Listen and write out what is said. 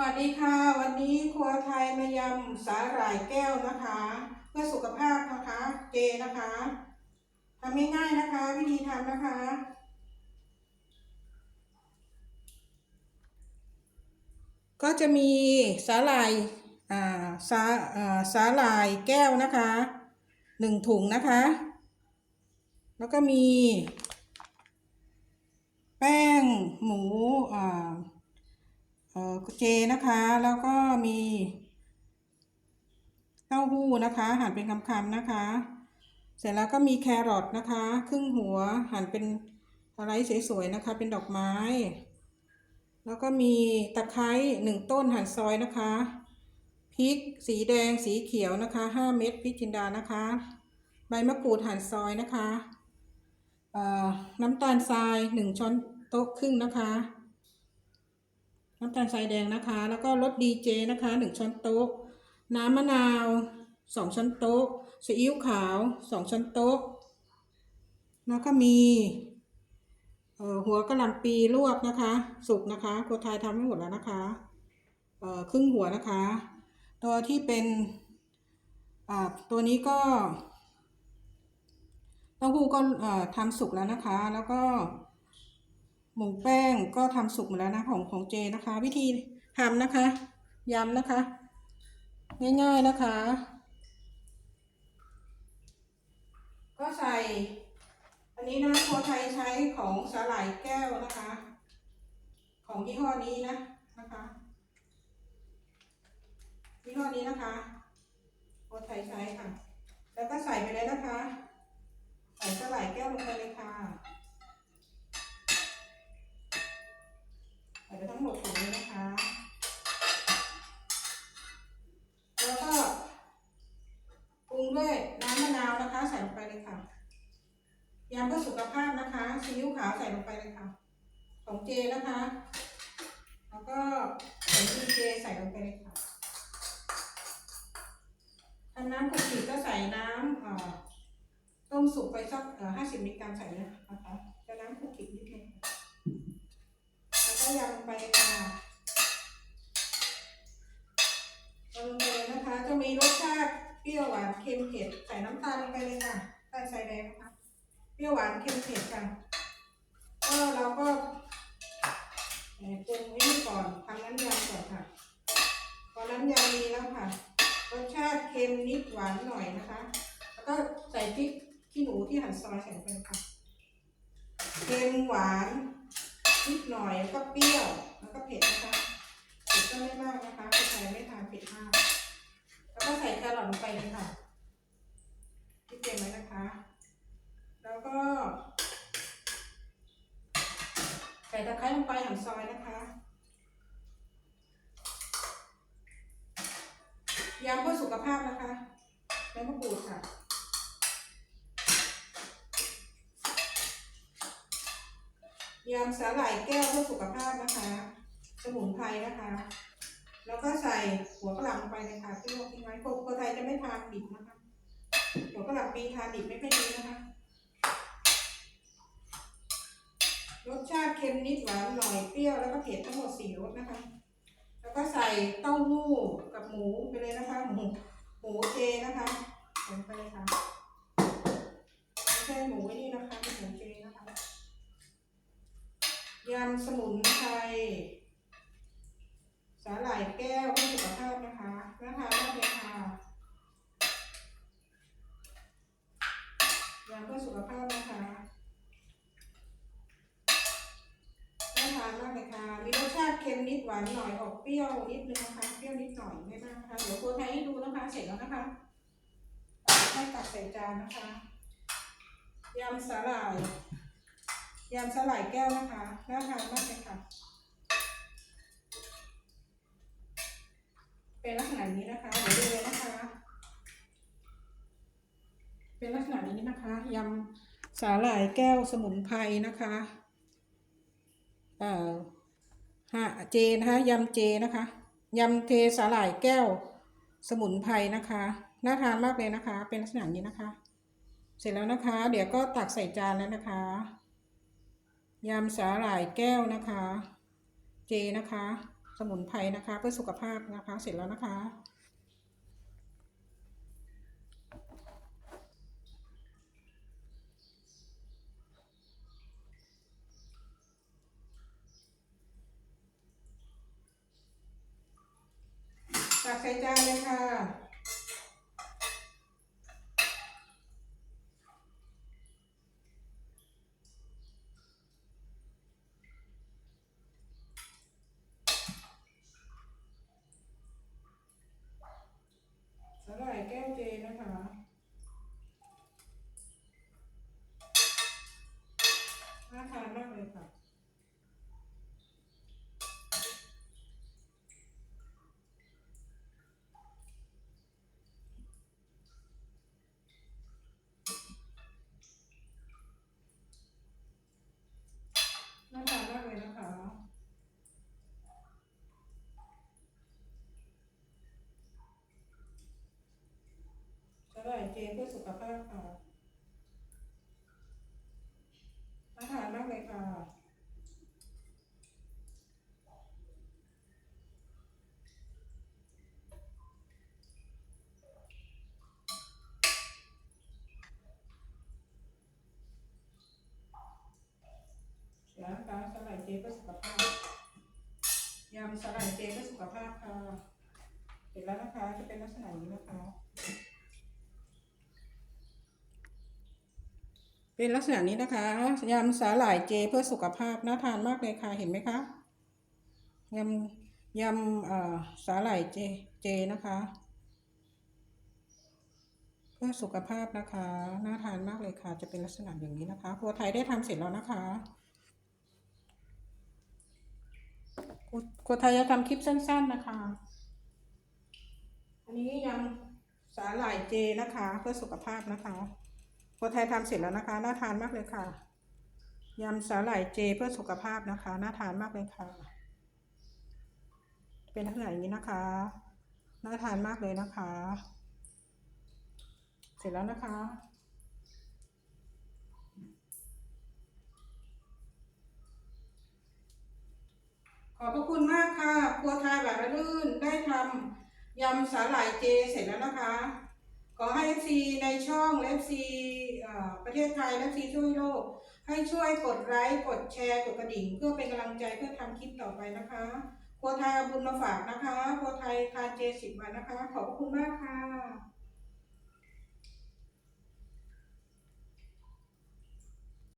วัสดีค่ะ วันนี้ครัวไทยมายำสาหร่ายแก้วนะคะ เพื่อสุขภาพนะคะเจนะคะทำง่ายๆนะคะ วิธีทำนะคะก็จะมีสาหร่ายอ่าสาอ่าสาหร่ายแก้วนะคะหนึ่งถุงนะคะ แล้วก็มี แป้งหมูอ่า เอ่อเจนะคะ แล้วก็มีเต้าหู้นะคะ หั่นเป็นคำๆนะคะ เสร็จแล้วก็มีแครอทนะคะ ครึ่งหัวหั่นเป็นสไลด์สวยๆนะคะ เป็นดอกไม้ แล้วก็มีตะไคร้หนึ่งต้นหั่นซอยนะคะพริกสีแดงสีเขียวนะคะห้าเม็ดพริกจินดานะคะ ใบมะกรูดหั่นซอยนะคะน้ำตาลทรายหนึ่งช้อนโต๊ะครึ่งนะคะ น้ำตาลทรายแดงนะคะ แล้วก็รสดีเจนะคะหนึ่งช้อนโต๊ะ น้ำมะนาวสองช้อนโต๊ะซีอิ๊วขาวสองช้อนโต๊ะ แล้วก็มีหัวกระหล่ำปีลวกนะคะ สุกนะคะครัวไทยทำให้หมดแล้วนะคะครึ่งหัวนะคะ ตัวที่เป็นตัวนี้ก็เต้าหู้ก็ทำสุกแล้วนะคะ แล้วก็ หมูแป้งก็ทำสุกหมดแล้วนะของของเจนะคะ วิธีทำนะคะยำนะคะ ง่ายๆนะคะ ก็ใส่ อันนี้นะครัวไทยใช้ของสาหร่ายแก้วนะคะ ของยี่ห้อนี้นะนะคะยี่ห้อนี้นะคะครัวไทยใช้ค่ะ แล้วก็ใส่ไปเลยนะคะ ใส่สาหร่ายแก้วลงไปเลยค่ะ ขาวใส่ลงไปเลยค่ะ ของเจนะคะ แล้วก็ของดีเจใส่ลงไปเลยค่ะทำน้ำกุกกิก็ใส่น้ำต้มสุกไปสักห้าสิบมิลลิกรัมใส่เลยนะคะจะน้ำกุกนิดนึงแล้วก็ยำลงไปเลยค่ะยำลงไปเลยนะคะ จะมีรสชาติเปรี้ยวหวานเค็มเผ็ดใส่น้ำตาลลงไปเลยค่ะใส่ใส่แดงนะคะเปรี้ยวหวานเค็มเผ็ดค่ะ ก็เราก็ปรุงไว้นี่ก่อนทำน้ำยำก่อนค่ะ พอน้ำยำมีแล้วค่ะ รสชาติเค็มนิดหวานหน่อยนะคะ แล้วก็ใส่พริกขี้หนูที่หั่นซอยใส่ไปค่ะ เค็มหวานนิดหน่อยแล้วก็เปรี้ยวแล้วก็เผ็ดนะคะ เผ็ดก็ไม่มากนะคะคนไทยไม่ทานเผ็ดมาก แล้วก็ใส่แครอทลงไปเลยค่ะที่เตรียมไว้นะคะ แล้วก็ ส่ตะไคร้ลงไปหั่นซอยนะคะ ยำเพื่อสุขภาพนะคะใบมะกรูดค่ะยำสาหร่ายแก้วเพื่อสุขภาพนะคะ สมุนไพรนะคะ แล้วก็ใส่หัวกะหล่ำลงไปเลยค่ะที่ลวกทิ้งไว้คนไทยจะไม่ทานดิบนะคะ หัวกะหล่ำปีทานดิบไม่ค่อยดีนะคะ รสชาติเค็มนิดหวานหน่อยเปรี้ยวแล้วก็เผ็ดทั้งหมดสี่รสนะคะ แล้วก็ใส่เต้าหู้กับหมูไปเลยนะคะหมูหมูเจนะคะใส่ไปเลยค่ะไม่ใช่หมูไอ้นี่นะคะเป็นหมูเจนะคะยำสมุนไพรสาหร่ายแก้วเพื่อสุขภาพนะคะน่าทานมากเลยค่ะยำเพื่อสุขภาพ ค็มนิดหวานหน่อยออกเปรี้ยวนิดนึงนะคะ เปรี้ยวนิดหน่อยไม่มากนะคะ เดี๋ยวโคไทยให้ดูนะคะ เสร็จแล้วนะคะ ให้ตักใส่จานนะคะ ยำสาหร่าย ยำสาหร่ายแก้วนะคะ น่าทานมากเลยค่ะ เป็นลักษณะนี้นะคะ เดี๋ยวดูเลยนะคะ เป็นลักษณะนี้นะคะ ยำสาหร่ายแก้วสมุนไพรนะคะ เอ่อ ฮะเจนะคะยำเจนะคะยำเทสาหร่ายแก้วสมุนไพรนะคะ น่าทานมากเลยนะคะ เป็นลักษณะนี้นะคะ เสร็จแล้วนะคะ เดี๋ยวก็ตักใส่จานแล้วนะคะยำสาหร่ายแก้วนะคะ เจนะคะ สมุนไพรนะคะ เพื่อสุขภาพนะคะ เสร็จแล้วนะคะ ตักใส่จานเลยค่ะสลายแก้วเจนะคะน่าทานมากเลยค่ะ น่าทานมากเลยนะคะ สลายเจเพื่อสุขภาพค่ะน่าทานมากเลยค่ะเสียนะคะสลายเจเพื่อสุขภาพยำสลายเจเพื่อสุขภาพค่ะเสร็จแล้วนะคะจะเป็นลักษณะนี้นะคะ เป็นลักษณะนี้นะคะยำสาหร่ายเจเพื่อสุขภาพน่าทานมากเลยค่ะเห็นไหมคะยำยำเอ่อสาหร่ายเจเจนะคะ เพื่อสุขภาพนะคะน่าทานมากเลยค่ะ จะเป็นลักษณะอย่างนี้นะคะครัวไทยได้ทำเสร็จแล้วนะคะครัวครัวไทยจะทำคลิปสั้น ๆนะคะ อันนี้ยำสาหร่ายเจนะคะ เพื่อสุขภาพนะคะ ครัวไทยทำเสร็จแล้วนะคะ น่าทานมากเลยค่ะ ยำสาหร่ายเจเพื่อสุขภาพนะคะ น่าทานมากเลยค่ะ เป็นลักษณะอย่างนี้นะคะ น่าทานมากเลยนะคะ เสร็จแล้วนะคะขอบพระคุณมากค่ะ ครัวไทยแบบระลื่นได้ทำยำสาหร่ายเจเสร็จแล้วนะคะ ขอให้ FC ในช่อง FC เอ่อประเทศไทยและ FC ช่วยโลก ให้ช่วยกดไลค์ กดแชร์ กดกระดิ่ง เพื่อเป็นกำลังใจเพื่อทำคลิปต่อไปนะคะครัวไทยเอาบุญมาฝากนะคะครัวไทยทานเจสิบวันนะคะ ขอบพระคุณมากค่ะ